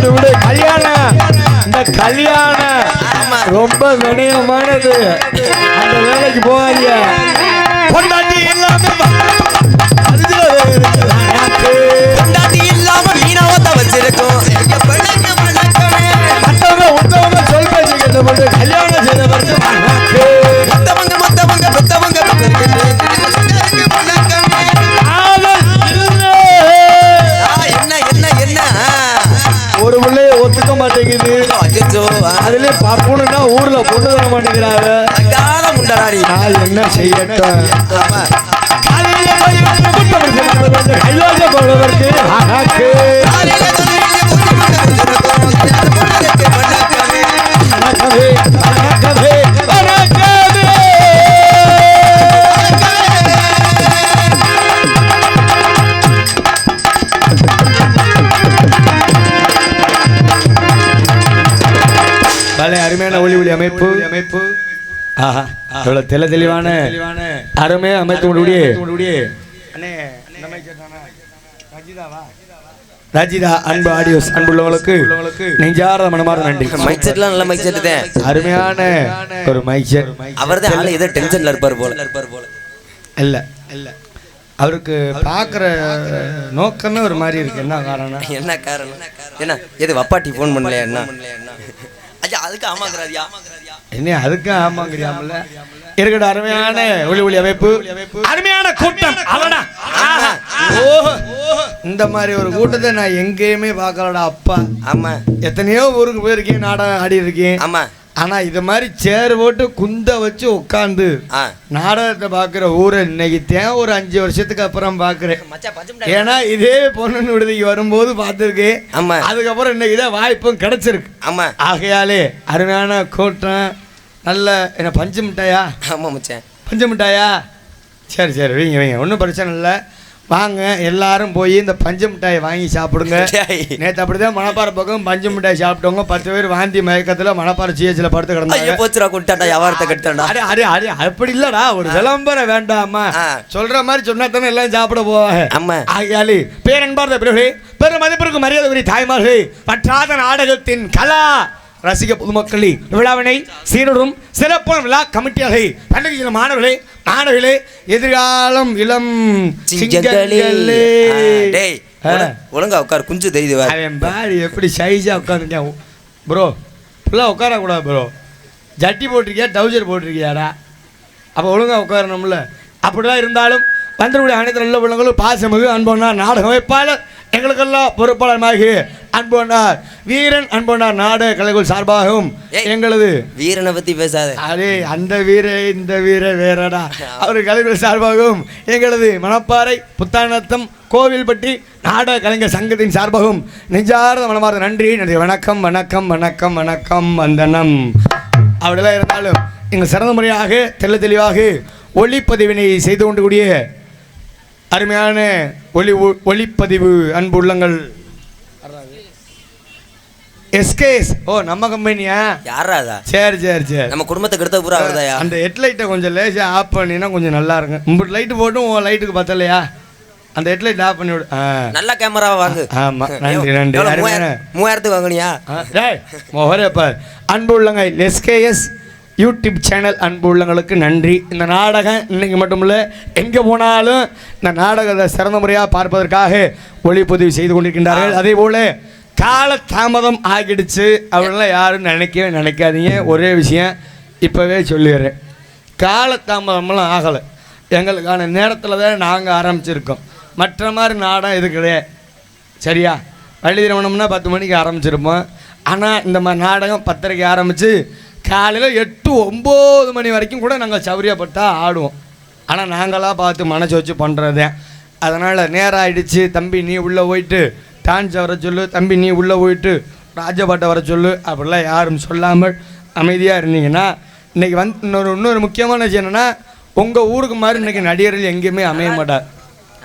கேட்டு விடு கல்யாணம் இந்த கல்யாணம். ரொம்ப வினயமானது அந்த வேலைக்கு போகாதீங்க பொண்டாட்டி இல்லாம. பொண்டாட்டி இல்லாம மீனாவத்த வச்சிருக்கோம் உத்தவங்க விடு கல்யாணம் செய்த அச்சோ அதுலயே பப்புனுன்னா ஊர்ல பொண்ணு தர முண்டராடி நான் என்ன செய்யட்டும் கைலாச போவதற்கு ஆஹா. எவ்வளவு தெல தெளிவான அருமையா அமைத்து முடிய ரஜிதா அன்பு ஆடியோஸ் அன்புள்ளவங்களுக்கு நெஞ்சார மனமார்ந்த நன்றி. மைக் செட்லாம் நல்ல மைக் செட் தான் அருமையான ஒரு மைக் செட் அவர் தான் ஆளு ஏதோ டென்ஷன்ல இருப்பார் போல இருப்பார் போல. இல்ல. இல்ல. அவருக்கு பார்க்குற நோக்கமே ஒரு மாதிரி இருக்கு. என்ன காரணம்? என்ன காரணம்? என்ன? எது வப்பாட்டி ஃபோன் பண்ணலையா என்ன? ஐயா அதுக்கு ஆமாங்கிறாரியா? என்ன அதுக்கு ஆமாங்கிறியாமல இருக்கட்டும் அருமையான ஒளி ஒளி அமைப்பு. அருமையான கூட்டம். அவனா ஆஹா. ஓஹோ. இந்த மாதிரி ஒரு கூட்டத்தை நான் எங்கேயுமே பார்க்கலடா அப்பா. ஆமா. எத்தனையோ ஊருக்கு போயிருக்கேன் நாடகம் ஆடி இருக்கேன் ஆமா. ஆனா இது மாதிரி சேர் போட்டு குந்த வச்சு உட்காந்து நாடகத்தை பார்க்குற ஊரை இன்னைக்கு தேன் ஒரு அஞ்சு வருஷத்துக்கு அப்புறம் பார்க்குறேன். ஏன்னா இதே பொண்ணு விடுதிக்கு வரும்போது பார்த்துருக்கேன். ஆமா. அதுக்கப்புறம் இன்னைக்கு தான் வாய்ப்பும் கிடைச்சிருக்கு. ஆமா. ஆகையாலே அருமையான கூட்டம். நல்ல என்ன பஞ்சு மிட்டாயா? ஆமா மச்சான். பஞ்சு மிட்டாயா? சரி சரி வைங்க வைங்க. ஒன்றும் பிரச்சனை இல்லை. வாங்க எல்லாரும் போய் இந்த பஞ்சு மிட்டாயை வாங்கி சாப்பிடுங்க. நேற்று அப்படிதான் மணப்பாறை பக்கம் பஞ்சு மிட்டாய் சாப்பிட்டவங்க பத்து பேர் வாந்தி மயக்கத்தில் மணப்பாறை சிஹெச்சில் படுத்து கிடந்தாங்க. போச்சுடா கொண்டாட்டா வியாபாரத்தை கட்டாண்டா அடே அடே அடே அப்படி இல்லடா ஒரு விளம்பரம் வேண்டாமா. சொல்ற மாதிரி சொன்னா தானே எல்லாம் சாப்பிட போவாங்க. ஆமா. ஆகையாலே பேரன்பார்ந்த பிறகு பெரும் மதிப்பிற்கு மரியாதை உரிய தாய்மார்களே பற்றாத நாடகத்தின் கலா ரசிக பொதுமக்களே விழாவினை சீரரும் சிறப்பான விழா கமிட்டியாகை பண்டிகை மாணவர்களே மாணவிகளே எதிர்காலம் இளம் ஒழுங்கா உட்கார் குஞ்சு தெரியுது அவன் பாரு எப்படி சைஸா உட்காந்துருக்கான் ப்ரோ ஃபுல்லாக உட்காரக்கூடாது ப்ரோ ஜட்டி போட்டிருக்கியா டவுசர் போட்டிருக்கியாடா. அப்போ ஒழுங்கா உட்காரணும்ல. அப்படிதான் இருந்தாலும் வந்திருக்கூடிய அனைத்து நல்ல உள்ளங்களும் பாசமிகு அன்பொன்னார் நாடக வைப்பாளர். எங்களுக்கெல்லாம் பொறுப்பாளர் அன்பொன்னார் வீரன் அன்பொன்னார் நாடக கலைகள் சார்பாகவும். எங்களது வீரனை பத்தி பேசாத. அதே அந்த வீர இந்த வீர வேறடா. அவர் கலைஞர் சார்பாகவும் எங்களது மணப்பாறை புத்தானத்தம் கோவில்பட்டி நாடக கலைஞர் சங்கத்தின் சார்பாகவும் நெஞ்சார்ந்த மனமார்ந்த நன்றி நன்றி. வணக்கம் வணக்கம் வணக்கம் வணக்கம் வந்தனம். அப்படிலாம் இருந்தாலும் எங்கள் சிறந்த முறையாக தெள்ள தெளிவாக ஒளிப்பதிவினை செய்து கொண்டு கூடிய அருமையான ஒளி ஒளிப்பதிவு அன்பு உள்ளங்கள். எஸ்கேஎஸ் ஓ நம்ம கம்பெனியா? யாரா அதா? சரி சரி சரி. நம்ம குடும்பத்துக்கு எடுத்த பூரா வருதாயா அந்த ஹெட்லைட்டை கொஞ்சம் லேசாக ஆஃப் பண்ணினா கொஞ்சம் நல்லா இருக்கும். உங்கள் லைட்டு போட்டும் உன் லைட்டுக்கு பத்தலையா? அந்த ஹெட்லைட் ஆஃப் பண்ணி விடு. நல்ல கேமராவை வாங்கு. ஆமா, நன்றி, நன்றி. மூவாயிரத்துக்கு வாங்குனியா? டேய் மொஹரே பார். அன்பு உள்ளங்க எஸ்கேஎஸ் யூடியூப் சேனல் அன்பு உள்ளங்களுக்கு நன்றி. இந்த நாடகம் இன்னைக்கு மட்டும் இல்லை எங்கே போனாலும் இந்த நாடகத்தை சிறந்த முறையாக பார்ப்பதற்காக ஒளிப்பதிவு செய்து கொண்டிருக்கின்றார்கள். அதே போல் கால தாமதம் ஆகிடுச்சு அப்படின்லாம் யாரும் நினைக்கவே நினைக்காதீங்க. ஒரே விஷயம் இப்போவே சொல்லிடுறேன். கால தாமதம்லாம் ஆகலை. எங்களுக்கான நேரத்தில் தான் நாங்கள் ஆரம்பிச்சிருக்கோம். மற்ற மாதிரி நாடகம் இது கிடையாது. சரியா? பள்ளி திருமணம்னா பத்து மணிக்கு ஆரம்பிச்சிருப்போம். ஆனால் இந்த மாதிரி நாடகம் பத்தரைக்கு ஆரம்பித்து காலையில் எட்டு ஒம்பது மணி வரைக்கும் கூட நாங்கள் சௌரியப்பட்டா ஆடுவோம். ஆனால் நாங்களாக பார்த்து மனசு வச்சு பண்ணுறது அதனால் நேரம் ஆயிடுச்சு. தம்பி நீ உள்ளே போயிட்டு டான்ஸ் வர சொல்லு. தம்பி நீ உள்ளே போயிட்டு ராஜபாட்டை வர சொல்லு. அப்படிலாம் யாரும் சொல்லாமல் அமைதியாக இருந்தீங்கன்னா இன்றைக்கி வந்து இன்னொரு இன்னொரு முக்கியமான விஷயம் என்னென்னா உங்கள் ஊருக்கு மாதிரி இன்றைக்கி நடிகர்கள் எங்கேயுமே அமைய மாட்டார்.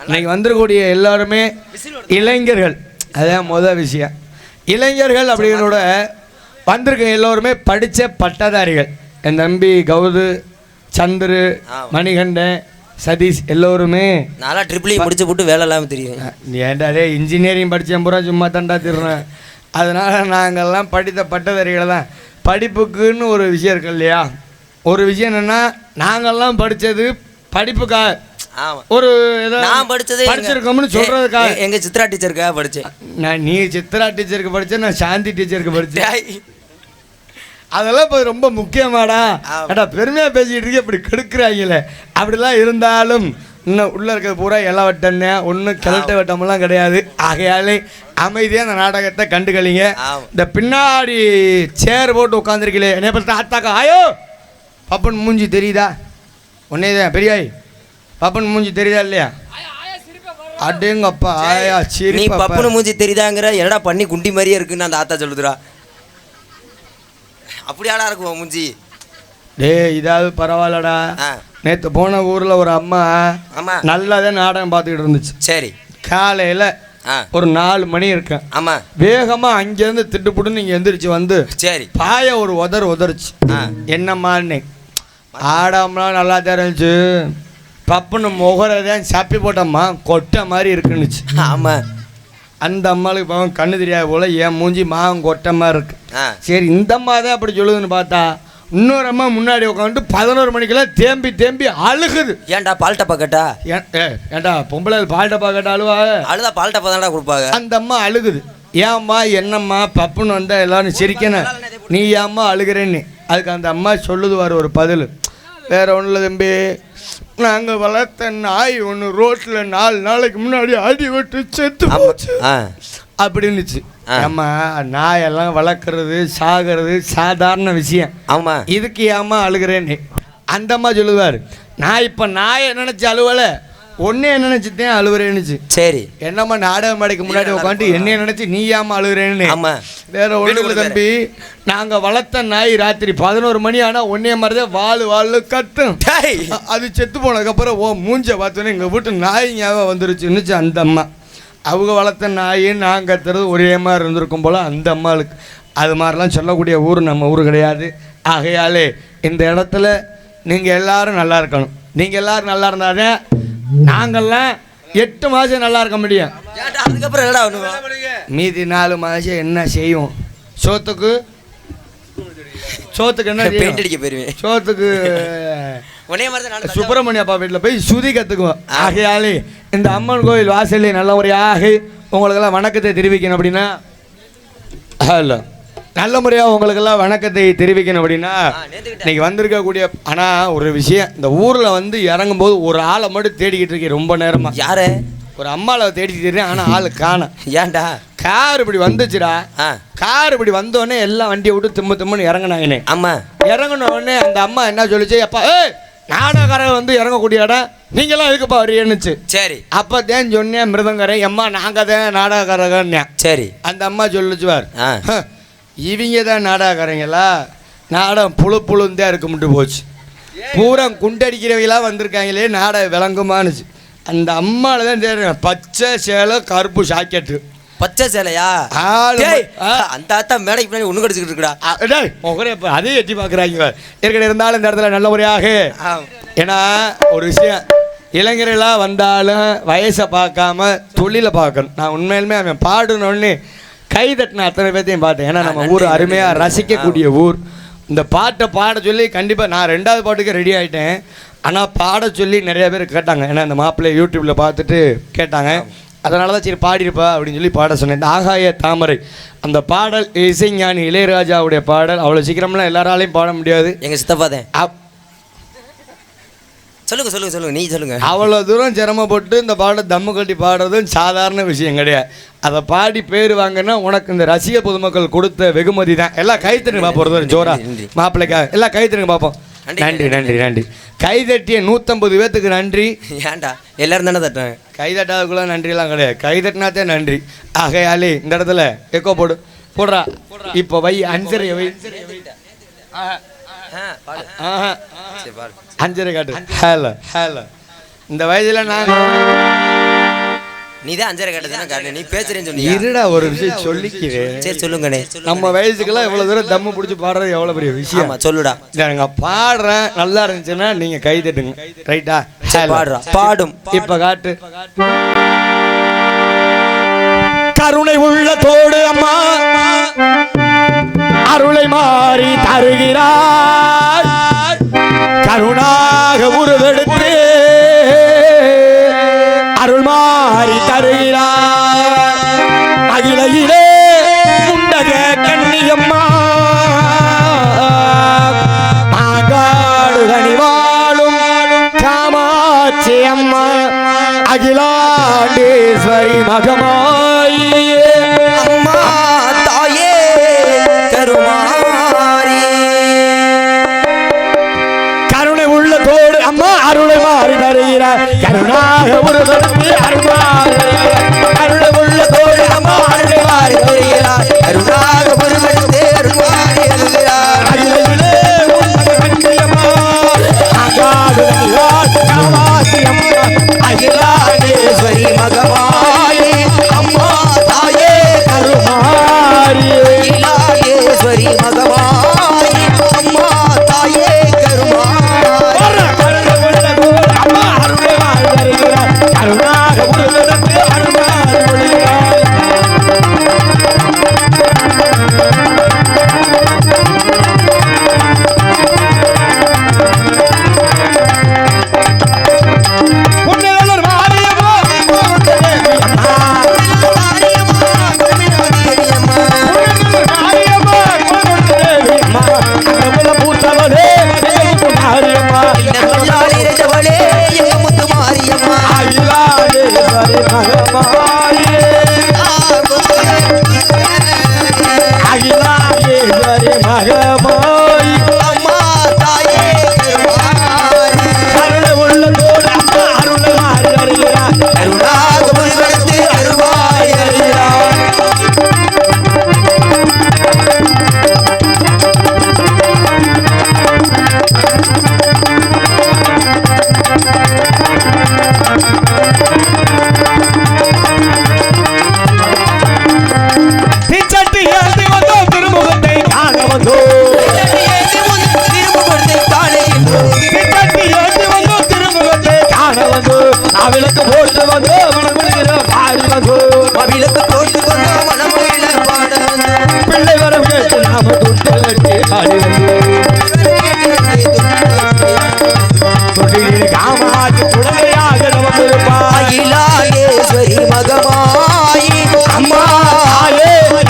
இன்னைக்கு வந்திருக்கக்கூடிய எல்லாருமே இளைஞர்கள். அதான் முதல் விஷயம். இளைஞர்கள் அப்படிங்கிறோட வந்திருக்க எல்லோருமே படித்த பட்டதாரிகள். என் தம்பி கௌது சந்துரு. மணிகண்டன் சதீஷ் எல்லோருமே. நான்லாம் ட்ரிபிள் முடிச்சு போட்டு வேலை இல்லாமல் தெரியும் நீ ஏன்டா டே இன்ஜினியரிங் படித்தேன் பூரா சும்மா தண்டா திருறேன் அதனால் நாங்கள்லாம் படித்த பட்டதாரிகளை தான். படிப்புக்குன்னு ஒரு விஷயம் இருக்கு இல்லையா? ஒரு விஷயம் என்னென்னா நாங்கள்லாம் படித்தது படிப்புக்கா ஆமா. ஒரு நான் படிச்சது படிச்சிருக்கோம்னு எ- எங்க சித்ரா டீச்சருக்காக படிச்சேன். நான் நீ சித்ரா டீச்சருக்கு படித்தேன் நான் சாந்தி டீச்சருக்கு டேய், அதெல்லாம் இப்போ ரொம்ப முக்கியமாடா. ஏடா பெருமையாக பேசிக்கிட்டு இருக்க இப்படி கெடுக்குறாங்களே அப்படிலாம் இருந்தாலும் இன்னும் உள்ளே இருக்கிற பூரா இலை வட்டன்னு ஒன்றும் கிழட்ட வட்டமெல்லாம் கிடையாது. ஆகையாலே அமைதியாக அந்த நாடகத்தை கண்டுகளிங்க. ஆமா. இந்த பின்னாடி சேர் போட்டு உட்காந்துருக்கீங்களே என்னை பற்றி ஆத்தாக்கா ஆயோ! பப்பன் மூஞ்சி தெரியுதா? உன்னே தான் பெரியாய். பப்பன் மூஞ்சி தெரியுதா இல்லையா? அடேங்கப்பா ஆயா சரி பப்புனு மூஞ்சி தெரியுதாங்கிற என்னடா பண்ணி குண்டி மாதிரியே இருக்குன்னு அந்த ஆத்தா சொல்லுதுடா. அப்படியாடா இருக்கும் மூஞ்சி? டேய் இதாவது பரவாயில்லடா. நேற்று போன ஊரில் ஒரு அம்மா ஆமா. நல்லாவே நாடகம் பார்த்துக்கிட்டு இருந்துச்சு. சரி. காலையில் ஒரு நாலு மணி இருக்கேன். ஆமா. வேகமாக அங்கேருந்து திட்டுப்புட்டு நீங்கள் எந்திரிச்சு வந்து சரி. பாய ஒரு உதறு உதறிச்சு. என்னம்மான்னு. ஆடாமலாம் நல்லா தெரிஞ்சு பப்புன்னு முகரை தான் சப்பி போட்டம்மா கொட்டை மாதிரி இருக்குன்னுச்சு. ஆமா. அந்த அம்மாளுக்கு பாவம் கண்ணு தெரியாது போல என் மூஞ்சி மாவன் கொட்டை மாதிரி இருக்கு சரி இந்த அம்மா தான் அப்படி சொல்லுதுன்னு பார்த்தா இன்னொரு அம்மா முன்னாடி உட்காந்துட்டு பதினோரு மணிக்கெல்லாம் தேம்பி தேம்பி அழுகுது. ஏன்டா பால் டப்பா கேட்டா? ஏன்டா பொம்பளை பால்ட்ட பார்க்கட்டா அழுவா? அழுதா பால் டப்பா தான்டா கொடுப்பாங்க. அந்த அம்மா அழுகுது. ஏம்மா என்னம்மா பப்புன்னு வந்தா எல்லாரும் சிரிக்கணும். நீ ஏம்மா அழுகிறேன்னு. அதுக்கு அந்த அம்மா சொல்லுதுவார் ஒரு பதில். வேற ஒன்றும் இல்லை தம்பி நாங்கள் வளர்த்த நாய் ஒன்று ரோட்டில் நாலு நாளைக்கு முன்னாடி அடி விட்டு செத்து ஆமா. போச்சு. அப்படின்னுச்சு ஆ. ஏம்மா நாயெல்லாம் வளர்க்குறது சாகிறது சாதாரண விஷயம். ஆமா. இதுக்கு ஏம்மா அழுகிறேன்னு. அந்த அம்மா சொல்லுவார். நான் இப்போ நாயை நினச்சி அழுவலை. ஒன்னே நினச்சித்தேன் அழுகுறேன்னுச்சு சரி. என்னம்மா நாடகம் மேடைக்கு முன்னாடி உட்காந்து என்னைய நினைச்சு நீ ஏமா அழுகுறேன்னு ஆமா. வேற ஒண்ணு தம்பி. நாங்க வளர்த்த நாய் ராத்திரி பதினோரு மணி ஆனா ஒன்னே மாதிரிதான் வாழு வாழு கத்தும். அது செத்து போனதுக்கப்புறம் ஓ மூஞ்ச பார்த்தோன்னே எங்கள் வீட்டு நாய் ஞாபகம் வந்துருச்சுன்னுச்சு அந்த அம்மா. அவங்க வளர்த்த நாய் நான் கத்துறது ஒரே மாதிரி இருந்திருக்கும் போல அந்த அம்மாளுக்கு. அது மாதிரிலாம் சொல்லக்கூடிய ஊர் நம்ம ஊர் கிடையாது. ஆகையாலே இந்த இடத்துல நீங்கள் எல்லாரும் நல்லா இருக்கணும். நீங்கள் எல்லாரும் நல்லா இருந்தாதான் நாங்கள்லாம் எட்டு மாதம் நல்லா இருக்க முடியும். அதுக்கப்புறம் என்னடா மீதி நாலு மாதம் என்ன செய்யும்? சோத்துக்கு சோத்துக்கு என்ன பெயிண்ட்? அடிக்க போயிருவேன் சோத்துக்கு மாதிரி நானும் சுப்பிரமணிய அப்பா வீட்டில் போய் சுதி கற்றுக்குவோம் ஆகையாலே இந்த அம்மன் கோயில் வாசலில் நல்ல முறையாக உங்களுக்கெல்லாம் வணக்கத்தை தெரிவிக்கணும் அப்படின்னா. ஹலோ. நல்ல முறையாக உங்களுக்கெல்லாம் வணக்கத்தை தெரிவிக்கணும் அப்படின்னா இன்னைக்கு வந்திருக்கக்கூடிய ஆனால் ஒரு விஷயம் இந்த ஊரில் வந்து இறங்கும்போது ஒரு ஆளை மட்டும் தேடிக்கிட்டு இருக்கேன் ரொம்ப நேரமாக யாரு? ஒரு அம்மாவை தேடிக்கிட்டு இருக்கேன் ஆனால் ஆள் காணோம். ஏன்டா? கார் இப்படி வந்துச்சுடா. கார் இப்படி வந்தோடனே எல்லாம் வண்டியை விட்டு திம்மு திம்முன்னு இறங்குனாங்கண்ணே ஆமா இறங்கின உடனே அந்த அம்மா என்ன சொல்லுச்சு அப்பா ஏய் நாடகக்காரன் வந்து இறங்கக்கூடிய இடம் நீங்களாம் எதுக்குப்பா வரீன்னுச்சு சரி. அப்போ தான் சொன்னேன் மிருதங்கரன் எம்மா நாங்கள் தான் நாடகக்காரங்கன்னேன் சரி. அந்த அம்மா சொல்லுச்சு பார். ஆ. "ஹ, இவங்க தான் நாடகக்காரங்களா நாடகம் புழு புழுந்தே இருக்க மட்டும் போச்சு. பூரா குண்டடிக்கிறவங்களாம் வந்திருக்காங்களே நாடகம் விளங்குமானுச்சு. அந்த அம்மாவில் தான் தெரியும் பச்சை சேலை கருப்பு ஜாக்கெட்டு பச்சை சேலையா. அந்த ஆத்தா மேடைக்கு பின்னாடி ஒண்ணு கடிச்சுக்கிட்டு இப்ப அதே எட்டி பார்க்குறாங்க ஏற்கனவே இருந்தாலும் இந்த இடத்துல நல்ல முறையாக. ஏன்னா ஒரு விஷயம். இளைஞர்களாக வந்தாலும் வயசை பார்க்காம தொழிலை பார்க்கணும். நான் உண்மையிலுமே அவன் பாடுனோடனே கை தட்டின அத்தனை பேர்த்தையும் பார்த்தேன் ஏன்னா நம்ம ஊர் அருமையாக. ரசிக்கக்கூடிய ஊர். இந்த பாட்டை பாட சொல்லி கண்டிப்பாக நான் ரெண்டாவது பாட்டுக்கு ரெடி ஆகிட்டேன் ஆனால் பாட சொல்லி நிறைய பேர் கேட்டாங்க. ஏன்னா இந்த மாப்பிள்ளை யூடியூப்பில் பார்த்துட்டு கேட்டாங்க. அதனால தான் சரி பாடியிருப்பா அப்படின்னு சொல்லி பாட சொன்னேன். இந்த ஆகாய தாமரை அந்த பாடல் இசைஞானி இளையராஜாவுடைய பாடல். அவ்வளோ சீக்கிரம்லாம் எல்லாராலையும் பாட முடியாது. எங்க சித்தப்பா தான். சொல்லுங்க சொல்லுங்க சொல்லுங்க. நீ சொல்லுங்க. அவ்வளோ தூரம் சிரமப்பட்டு இந்த பாட்டை தம்மு கட்டி பாடுறதும் சாதாரண விஷயம் கிடையாது. அதை பாடி பேர் வாங்கினா உனக்கு இந்த ரசிக பொதுமக்கள் கொடுத்த வெகுமதி தான். எல்லாம் கைத்தட்டுங்க பார்ப்போம் ஜோரா. மாப்பிள்ளைக்காக எல்லாம் கைத்தட்டுங்க பார்ப்போம் நன்றி, நன்றி நன்றி நன்றி கைதட்டிய நூற்றம்பது பேத்துக்கு நன்றி. ஏன்டா? எல்லாரும் தானே தட்டுறாங்க. கைதட்டாதுக்குள்ள நன்றிலாம் கிடையாது. கைதட்டினாத்தே நன்றி. ஆகையாலே இந்த இடத்துல எக்கோ போடு. போடுறா. இப்போ வை அஞ்சரை வை. ஆ, பாடு. அஞ்சரை காட்டு. ஹேல ஹேல. இந்த வயதில் நான் நீ தான் அஞ்சரை கேட்டதுன்னா காரணம். நீ பேசுறேன்னு சொன்னியா இருடா ஒரு விஷயம் சொல்லிக்கிறேன். சரி சொல்லுங்கண்ணே. நம்ம வயசுக்கெல்லாம் இவ்வளோ தூரம் தம்மு பிடிச்சி பாடுறது எவ்வளோ பெரிய விஷயம்? சொல்லுடா. நாங்கள் பாடுறேன். நல்லா இருந்துச்சுன்னா நீங்கள் கை தட்டுங்க. ரைட்டா பாடுறா. பாடும். இப்ப காட்டு. கருணை உள்ள தோடு அம்மா அருளை மாறி தருகிறார் கருணாக உருவெடுத்து அருள் மாறி தருகிறார். அகிலையிலே உண்டக கண்ணியம்மா. மாங்காடு கனிவாழும் காமாட்சி அம்மா. அகிலாண்டேஸ்வரி மகமா. காமாட்சி குழந்தையாக நமக்கு அகிலாண்டேஸ்வரி மகமாயி அம்மா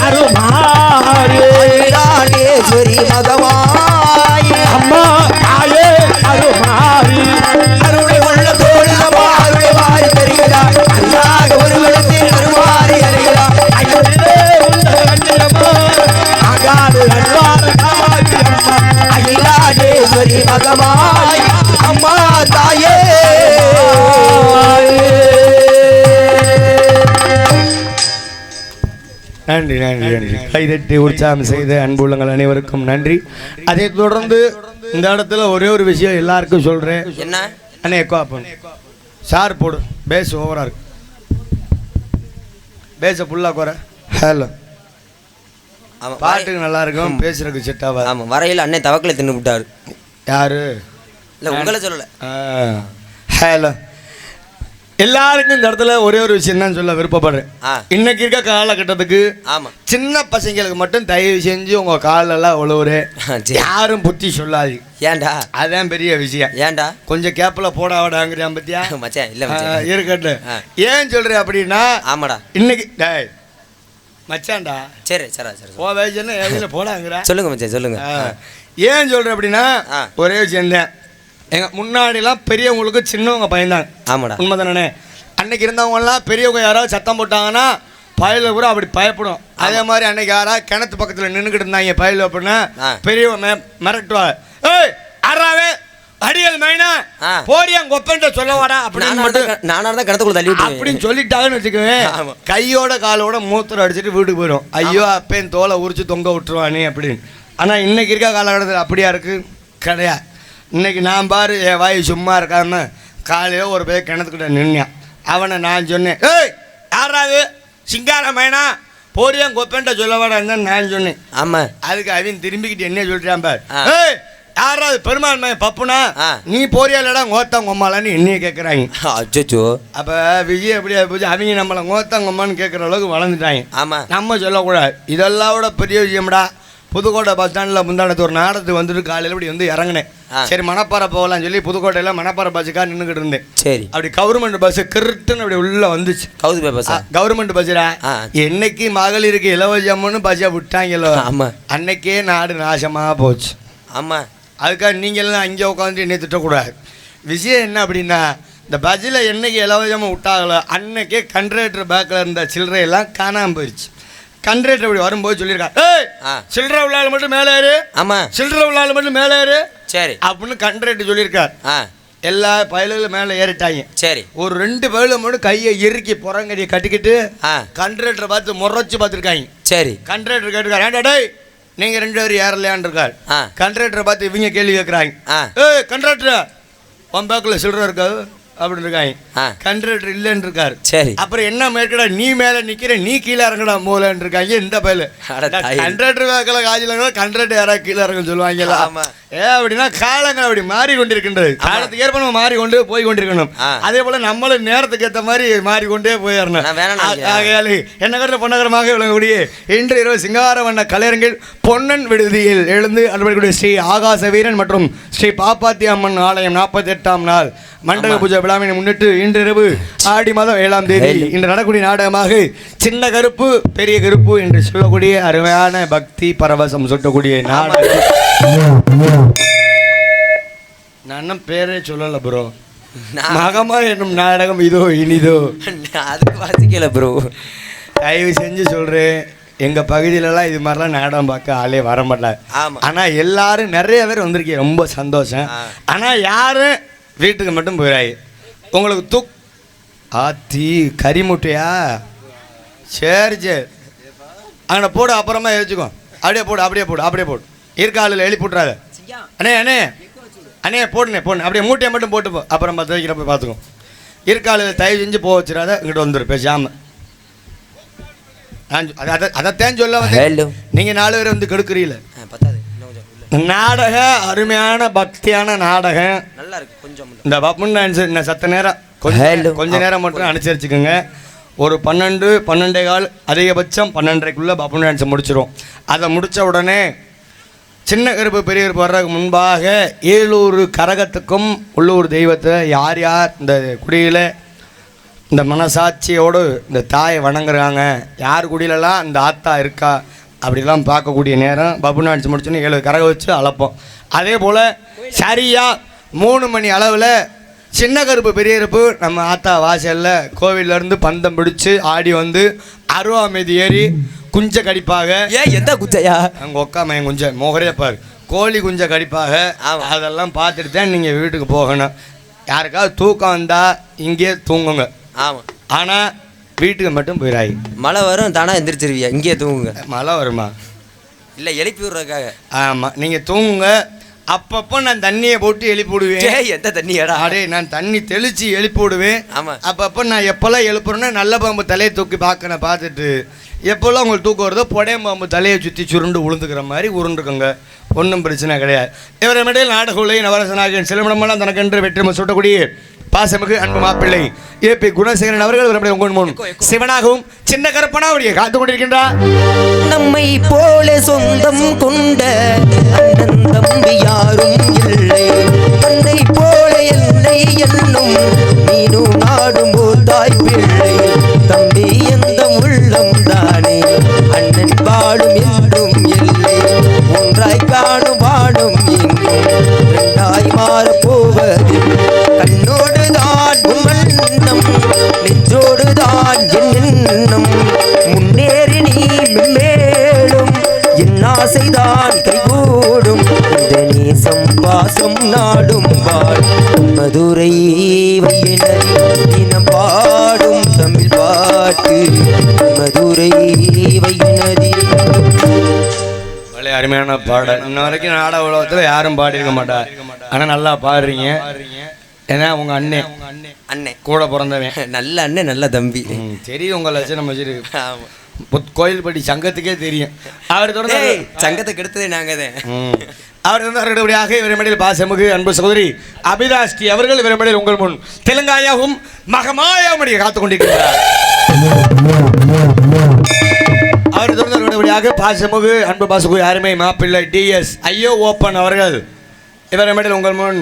அருமாறே அகிலாண்டேஸ்வரி மகமாயி அம்மா ஆயே அருமாறி அருளை உள்ள தோழி அம்மா அருளை வாரி தருகிறார் அல்லாக ஒருவனுக்கு அருவாரி கண்ணியம்மா அகாது அம்மா அகிலாண்டேஸ்வரி மகமாயி கைதட்டி உற்சாகம் செய்த அன்புள்ளங்கள் அனைவருக்கும் நன்றி. அதை தொடர்ந்து இந்த இடத்துல ஒரே ஒரு விஷயம் எல்லாருக்கும் சொல்றேன். என்ன? அண்ணே எக்கோ பண்ணு. சார் போடு. பேஸ் ஓவரா இருக்கு. பேஸை ஃபுல்லாக குறை. ஹலோ ஆமா பாட்டுக்கு நல்லா இருக்கும் பேசுறதுக்கு செட் ஆகாது. ஆமா வரையில் அண்ணன் தவக்கலை தின்னு விட்டாரு யாரு? இல்ல உங்களை சொல்லல. ஹலோ எல்லாருக்கும் இந்த இடத்துல ஒரே ஒரு விஷயம் தான் சொல்ல விருப்பப்படுறேன். இன்னைக்கு இருக்க காலகட்டத்துக்கு ஆமா. சின்ன பசங்களுக்கு மட்டும் தயவு செஞ்சு உங்க காலெல்லாம் உழவுரு. யாரும் புத்தி சொல்லாது ஏன்டா? அதான் பெரிய விஷயம். ஏன்டா? கொஞ்சம் கேப்பில் போட விடாங்கிறான் பத்தியா மச்சான் இல்ல இருக்கட்டும். ஏன் சொல்ற அப்படின்னா ஆமாடா. இன்னைக்கு டேய் மச்சான்டா. சரி சரி சரி போ வயசுன்னு போடாங்கிற? சொல்லுங்க மச்சான் சொல்லுங்க. ஏன் சொல்ற அப்படின்னா. ஒரே விஷயம் தான் எங்க முன்னாடிலாம் பெரியவங்களுக்கு சின்னவங்க பயந்தாங்க. ஆமாடா. உண்மைதானே? அன்னைக்கு இருந்தவங்கலாம் பெரியவங்க யாராவது சத்தம் போட்டாங்கன்னா பயல கூட அப்படி பயப்படும். அதே மாதிரி அன்னைக்கு யாராவது கிணத்து பக்கத்தில் நின்றுக்கிட்டு இருந்தாங்க பயல அப்படின்னா. பெரியவங்க மெ- மிரட்டுவா ஏய் அறாவே அடியல் மைனா ஆ. போடியா கொப்பன்ட்ட சொல்ல வாடா அப்படின்னு நானா மட்டும் தான் நானா தான் கிணத்துக்குள்ள தள்ளி அப்படின்னு சொல்லிட்டாங்கன்னு வச்சுக்கோவேன் ஆமா. கையோட காலோட மூத்திரம் அடிச்சிட்டு வீட்டுக்கு போயிடும். ஐயோ அப்பேன் தோலை உரிச்சு தொங்க விட்டுருவானே அப்படின்னு. ஆனால் இன்னைக்கு இருக்க காலகட்டத்தில் அப்படியா இருக்கு? கிடையாது. இன்னைக்கு நான் பாரு என் வாய் சும்மா இருக்காம காலையில் ஒரு பேர் கிணத்துக்கிட்ட நின்னான். அவனை நான் சொன்னேன் ஏய் யாராவது சிங்கார மைனா? போறியா கொப்பன்ட்ட சொல்ல வேடான்னு நான் சொன்னேன். ஆமா. அதுக்கு அவன் திரும்பிக்கிட்டு என்ன சொல்றான் பார். ஏய் யாராவது பெருமாள் மகன் பப்புனா. நீ போறியா இல்லடா கோத்தம் கொம்மாலான்னு என்னைய கேட்குறாங்க அச்சோ அப்போ விஜய் எப்படியா போச்சு? அவங்க நம்மளை கோத்தம் கொம்மான்னு கேட்குற அளவுக்கு வளர்ந்துட்டாங்க. ஆமா. நம்ம சொல்லக்கூடாது. இதெல்லாம் விட பெரிய விஷயம்டா. புதுக்கோட்டை பஸ் ஸ்டாண்டில் முந்தானத்து ஒரு நாடத்துக்கு வந்துட்டு காலையில் இப்படி வந்து இறங்கினேன். சரி மணப்பாறை போகலாம்னு சொல்லி புதுக்கோட்டையில் மணப்பாறை பஸ்ஸுக்காக நின்றுக்கிட்டு இருந்தேன். சரி. அப்படி கவர்மெண்ட் பஸ் கிருட்டுன்னு அப்படி உள்ளே வந்துச்சு. கவுது பேப்பர்ஸா கவர்மெண்ட் பஸ்ஸுடா. என்னைக்கு மகளிருக்கு இலவசம்னு பஸ்ஸை விட்டாங்களோ ஆமா. அன்னைக்கே நாடு நாசமாக போச்சு. ஆமா. அதுக்காக நீங்கள்லாம் அங்கே உட்காந்து என்னை திட்டக்கூடாது. விஷயம் என்ன அப்படின்னா இந்த பஸ்ஸில் என்னைக்கு இலவசமாக விட்டாங்களோ அன்னைக்கே கண்ட்ரேட்டர் பேக்கில் இருந்த சில்லறையெல்லாம் காணாமல் போயிடுச்சு கண்ட்ரேட்டர் இப்படி வரும்போது சொல்லியிருக்காங்க. ஏய் சில்லறை உள்ளாள் மட்டும் மேலே ஏறு. ஆமா. சில்லறை உள்ளாள் மட்டும் மேலே ஏறு. சரி. அப்படின்னு கண்ட்ரேட்டர் சொல்லியிருக்கார். ஆ. எல்லா பயலுகளும் மேலே ஏறிட்டாங்க. சரி. ஒரு ரெண்டு பயலுக மட்டும் கையை இறுக்கி புறங்கடியை கட்டிக்கிட்டு ஆ. கண்ட்ரேட்டரை பார்த்து முறைச்சு பார்த்துருக்காங்க. சரி. கண்ட்ரேட்டர் கேட்டுருக்காரு ஏன்டா டேய் நீங்கள் ரெண்டு பேரும் ஏறலையான்னு இருக்கார். ஆ. கண்ட்ரேட்டரை பார்த்து இவங்க கேள்வி கேட்குறாங்க. ஏய் கண்ட்ராக்டர் உன் பேக்கில் சில்லறை இருக்காது அப்படின்னு இருக்காங்க ஆ. கண்ட்ராக்டர் இல்லைன்னு இருக்காரு சரி. அப்புறம் என்ன மேற்கடா நீ மேலே நிற்கிற நீ கீழே இறங்கடா மூலன்னு இருக்காங்க இந்த பயில பேக்கில் காய்ச்சல் கண்ட்ராக்டர் யாராவது கீழே இறங்க சொல்லுவாங்களா ஆமா. ஏ அப்படின்னா காலங்கள் அப்படி மாறி கொண்டிருக்கின்றது காலத்துக்கு ஏற்ப நம்ம மாறி கொண்டு போய் கொண்டிருக்கணும். ஆ. அதே போல நம்மளும் நேரத்துக்கு ஏற்ற மாதிரி மாறிக்கொண்டே போயிடணும் என்ன கருத்து பொன்னகரமாக விளங்கக்கூடிய இன்று இரவு சிங்கார வண்ண கலையரங்கில் பொன்னன் விடுதியில் எழுந்து அலுவலக்கூடிய ஸ்ரீ ஆகாச வீரன் மற்றும் ஸ்ரீ பாப்பாத்தி அம்மன் ஆலயம் நாற்பத்தி எட்டாம் நாள் மண்டல பூஜை விழாவினை முன்னிட்டு இன்று இரவு ஆடி மாதம் ஏழாம் தேதி. இன்று நடக்கூடிய நாடகமாக சின்ன கருப்பு பெரிய கருப்பு என்று சொல்லக்கூடிய அருமையான பக்தி பரவசம் சுட்டக்கூடிய நாடகம். நான் இன்னும் பேரே சொல்லல ப்ரோ மகமா என்னும் நாடகம் இதோ இனிதோ. அதுக்கு வாசிக்கல ப்ரோ தயவு செஞ்சு சொல்கிறேன் எங்கள் பகுதியிலலாம் இது மாதிரிலாம் நாடகம் பார்க்க ஆளே வர மாட்டாங்க ஆனால் எல்லாரும் நிறைய பேர் வந்திருக்கீங்க. ரொம்ப சந்தோஷம். ஆனால் யாரும் வீட்டுக்கு மட்டும் போயிடாய் உங்களுக்கு துக் ஆத்தி கறி முட்டையா? சரி சரி. அங்கே போடு அப்புறமா எழுச்சிக்கோ அப்படியே போடு அப்படியே போடு அப்படியே போடு. இருக்க ஆளில் எழுப்பி விட்றாத அண்ணே அண்ணே. அண்ணே போடுண்ணே போடுண்ணே. அப்படியே மூட்டையை மட்டும் போட்டு போ. அப்புறம் வைக்கிறப்ப பார்த்துக்கோ. இருக்க ஆளில் தயவு செஞ்சு போக வச்சிடாத. இங்கிட்ட வந்துரு பேசாமல் நான் சொ- அதை அதை அதைத்தான் சொல்ல வந்து ஹலோ நீங்கள் நாலு பேர் வந்து கெடுக்குறீங்கள நாடக அருமையான பக்தியான நாடகம் நல்லா இருக்கு கொஞ்சம். இந்த பப்புன் டான்ஸ் இன்னும் சத்த நேரம் கொஞ்ச Hello. கொஞ்ச நேரம் மட்டும் அனுசரிச்சுக்கோங்க. ஒரு பன்னெண்டு பன்னெண்டே கால் அதிகபட்சம் பன்னெண்டரைக்குள்ளே பப்புன் டான்ஸை முடிச்சிடும் அதை முடித்த உடனே சின்ன கருப்பு பெரிய கருப்பு வர்றதுக்கு முன்பாக ஏழூர் கரகத்துக்கும் உள்ளூர் தெய்வத்தை யார் யார் இந்த குடியில் இந்த மனசாட்சியோடு இந்த தாயை வணங்குறாங்க. யார் குடியிலலாம் இந்த ஆத்தா இருக்கா? அப்படிலாம் பார்க்கக்கூடிய நேரம் பப்பு டான்ஸ் முடிச்சோன்னு ஏழு கரகம் வச்சு அளப்போம். அதே போல் சரியாக மூணு மணி அளவில் சின்ன கருப்பு பெரிய கருப்பு நம்ம ஆத்தா வாசலில் கோவில்லேருந்து பந்தம் பிடிச்சு ஆடி வந்து அருவாமேதி ஏறி குஞ்ச கடிப்பாக. ஏன் எந்த குச்சையா அங்கே உட்காம குஞ்ச முகரே பாரு. கோழி குஞ்ச கடிப்பாக. அதெல்லாம் பார்த்துட்டு தான் நீங்கள் வீட்டுக்கு போகணும். யாருக்காவது தூக்கம் வந்தால் இங்கேயே தூங்குங்க. ஆமா. ஆனால் வீட்டுக்கு மட்டும் போயிடாய். மழை வரும் தானா எந்திரிச்சிருவியா? இங்கேயே தூங்குங்க. மழை வருமா? இல்ல எழுப்பி விடுறதுக்காக. ஆமாம் நீங்கள் தூங்குங்க. அப்பப்போ நான் தண்ணியை போட்டு எழுப்பி விடுவேன் எந்த தண்ணியாடா? அடே நான் தண்ணி தெளித்து எழுப்பி விடுவேன் ஆமா. அப்பப்போ நான் எப்போல்லாம் எழுப்புறேன்னா நல்ல பாம்பு தலையை தூக்கி பார்க்கணும் பார்த்துட்டு. எப்போல்லாம் உங்களுக்கு தூக்கம் வருதோ புடையம் பாம்பு தலையை சுற்றி சுருண்டு உளுந்துக்கிற மாதிரி உருண்டுக்குங்க. ஒன்றும் பிரச்சனை கிடையாது. இவரை மேடையில் நாடக உலகை நவரசனாக சிலமிடமெல்லாம் தனக்கென்று வெற்றி சுட்டக்கூடிய பாசமிகு அன்பு மாப்பிள்ளை. ஏபி குணசேகரன் அவர்கள் இவருடைய உங்கள் முன் சிவனாகவும் சின்ன கருப்பனாவுடைய காத்து கொண்டிருக்கின்றார். நம்மை போல சொந்தம் கொண்ட தம்பி யாரும் இல்லை. தந்தை போல என்னை என்னும் பாடல் இன்ன வரைக்கும் நாடக உலகத்தில் யாரும் பாடியிருக்க மாட்டா. ஆனால் நல்லா பாடுறீங்க. ஏன்னா உங்கள் அண்ணன் அண்ணே. கூட பிறந்தவன். நல்ல அண்ணன் நல்ல தம்பி. தெரியும் உங்கள் லட்சணம் வச்சிரு ஆமா. புத் கோயில்படி சங்கத்துக்கே தெரியும். அவர் தொடர்ந்து சங்கத்தை கெடுத்ததே நாங்க தான். ம். அவர் வந்து அடுத்தபடியாக இவரமேடில் பாசமுகு அன்பு சகோதரி அபிதாஷ்டி அவர்கள் இவரமேடில் உங்கள் முன் தெலுங்காயாவும் மகமாயாவும் காத்துக் கொண்டிருக்கிறார் அடுத்தபடியாக பாசமுகு அன்பு பாசமுகு அருமை மாப்பிள்ளை டிஎஸ் ஐயோ ஓப்பன் அவர்கள். இவரமேடில் உங்கள் முன்